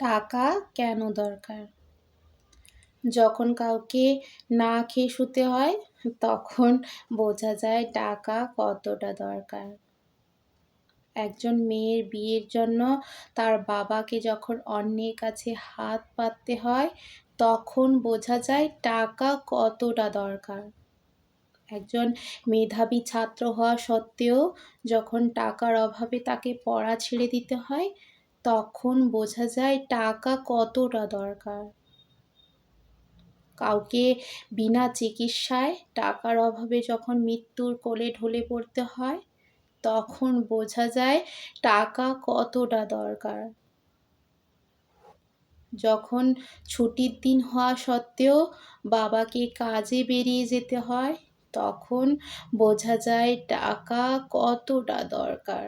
টাকা কেন দরকার? যখন কাউকে না খেয়ে শুতে হয়, তখন বোঝা যায় টাকা কতটা দরকার। একজন মেয়ের বিয়ের জন্য তার বাবাকে যখন অন্যের কাছে হাত পাততে হয়, তখন বোঝা যায় টাকা কতটা দরকার। একজন মেধাবী ছাত্র হওয়া সত্ত্বেও যখন টাকার অভাবে তাকে পড়া ছেড়ে দিতে হয় তখন বোঝা যায় টাকা কতটা দরকার। কাউকে বিনা চিকিৎসায় টাকার অভাবে যখন মৃত্যুর কোলে ঢলে পড়তে হয়, তখন বোঝা যায় টাকা কতটা দরকার। যখন ছুটির দিন হওয়া সত্ত্বেও বাবাকে কাজে বেরিয়ে যেতে হয়, তখন বোঝা যায় টাকা কতটা দরকার।